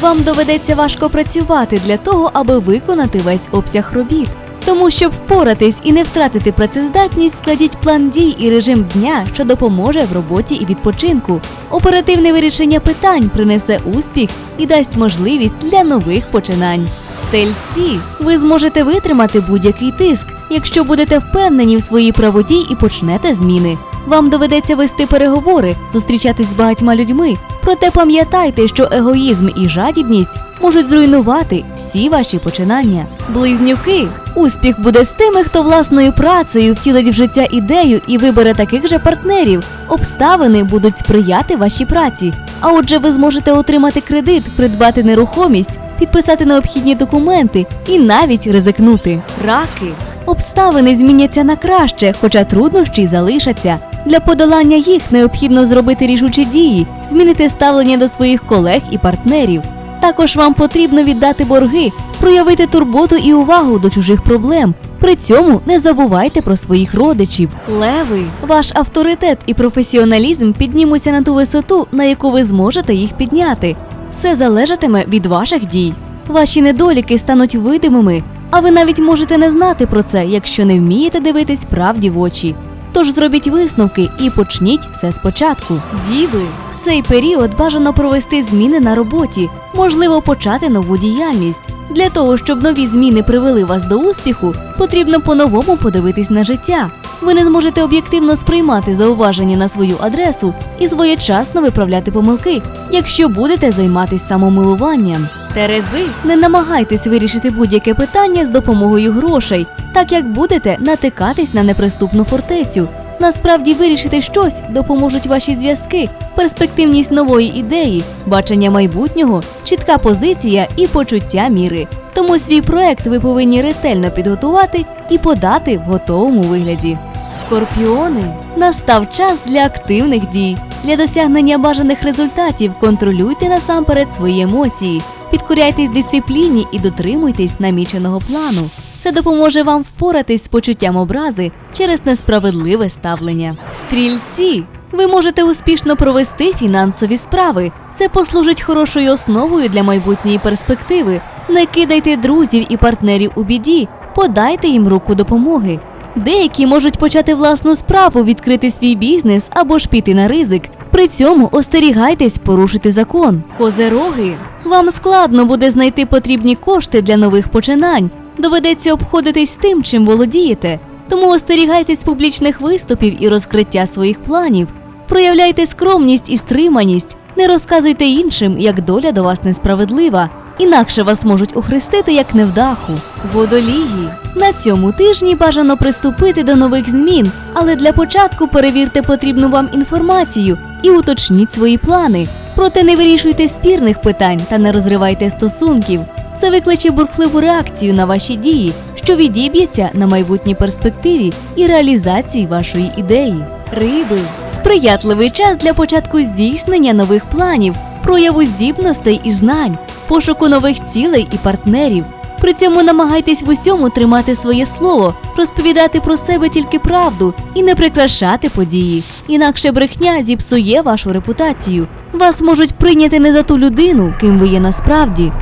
Вам доведеться важко працювати для того, аби виконати весь обсяг робіт. Тому, щоб впоратись і не втратити працездатність, складіть план дій і режим дня, що допоможе в роботі і відпочинку. Оперативне вирішення питань принесе успіх і дасть можливість для нових починань. Тельці, ви зможете витримати будь-який тиск, якщо будете впевнені в своїй правоті і почнете зміни. Вам доведеться вести переговори, зустрічатись з багатьма людьми. Проте пам'ятайте, що егоїзм і жадібність можуть зруйнувати всі ваші починання. Близнюки, успіх буде з тими, хто власною працею втілить в життя ідею і вибере таких же партнерів. Обставини будуть сприяти вашій праці. А отже, ви зможете отримати кредит, придбати нерухомість, підписати необхідні документи і навіть ризикнути. Раки. Обставини зміняться на краще, хоча труднощі залишаться. Для подолання їх необхідно зробити рішучі дії, змінити ставлення до своїх колег і партнерів. Також вам потрібно віддати борги, проявити турботу і увагу до чужих проблем. При цьому не забувайте про своїх родичів. Леви, ваш авторитет і професіоналізм піднімуться на ту висоту, на яку ви зможете їх підняти. Все залежатиме від ваших дій. Ваші недоліки стануть видимими, а ви навіть можете не знати про це, якщо не вмієте дивитись правді в очі. Тож зробіть висновки і почніть все спочатку. Діви, в цей період бажано провести зміни на роботі, можливо, почати нову діяльність. Для того, щоб нові зміни привели вас до успіху, потрібно по-новому подивитись на життя. Ви не зможете об'єктивно сприймати зауваження на свою адресу і своєчасно виправляти помилки, якщо будете займатися самомилуванням. Терези, не намагайтесь вирішити будь-яке питання з допомогою грошей, так як будете натикатись на неприступну фортецю. Насправді вирішити щось допоможуть ваші зв'язки, перспективність нової ідеї, бачення майбутнього, чітка позиція і почуття міри. Тому свій проект ви повинні ретельно підготувати і подати в готовому вигляді. Скорпіони настав час для активних дій. Для досягнення бажаних результатів контролюйте насамперед свої емоції, підкоряйтесь дисципліні і дотримуйтесь наміченого плану. Це допоможе вам впоратись з почуттям образи через несправедливе ставлення. Стрільці, ви можете успішно провести фінансові справи. Це послужить хорошою основою для майбутньої перспективи. Не кидайте друзів і партнерів у біді, подайте їм руку допомоги. Деякі можуть почати власну справу, відкрити свій бізнес або ж піти на ризик. При цьому остерігайтесь порушити закон. Козероги, вам складно буде знайти потрібні кошти для нових починань. Доведеться обходитись тим, чим володієте. Тому остерігайтесь публічних виступів і розкриття своїх планів. Проявляйте скромність і стриманість, не розказуйте іншим, як доля до вас несправедлива. Інакше вас можуть охрестити як невдаху. Водолії. На цьому тижні бажано приступити до нових змін, але для початку перевірте потрібну вам інформацію і уточніть свої плани. Проте не вирішуйте спірних питань та не розривайте стосунків. Це викличе бурхливу реакцію на ваші дії, що відіб'ється на майбутній перспективі і реалізації вашої ідеї. Риби сприятливий час для початку здійснення нових планів, прояву здібностей і знань, пошуку нових цілей і партнерів. При цьому намагайтесь в усьому тримати своє слово, розповідати про себе тільки правду і не прикрашати події. Інакше брехня зіпсує вашу репутацію. Вас можуть прийняти не за ту людину, ким ви є насправді.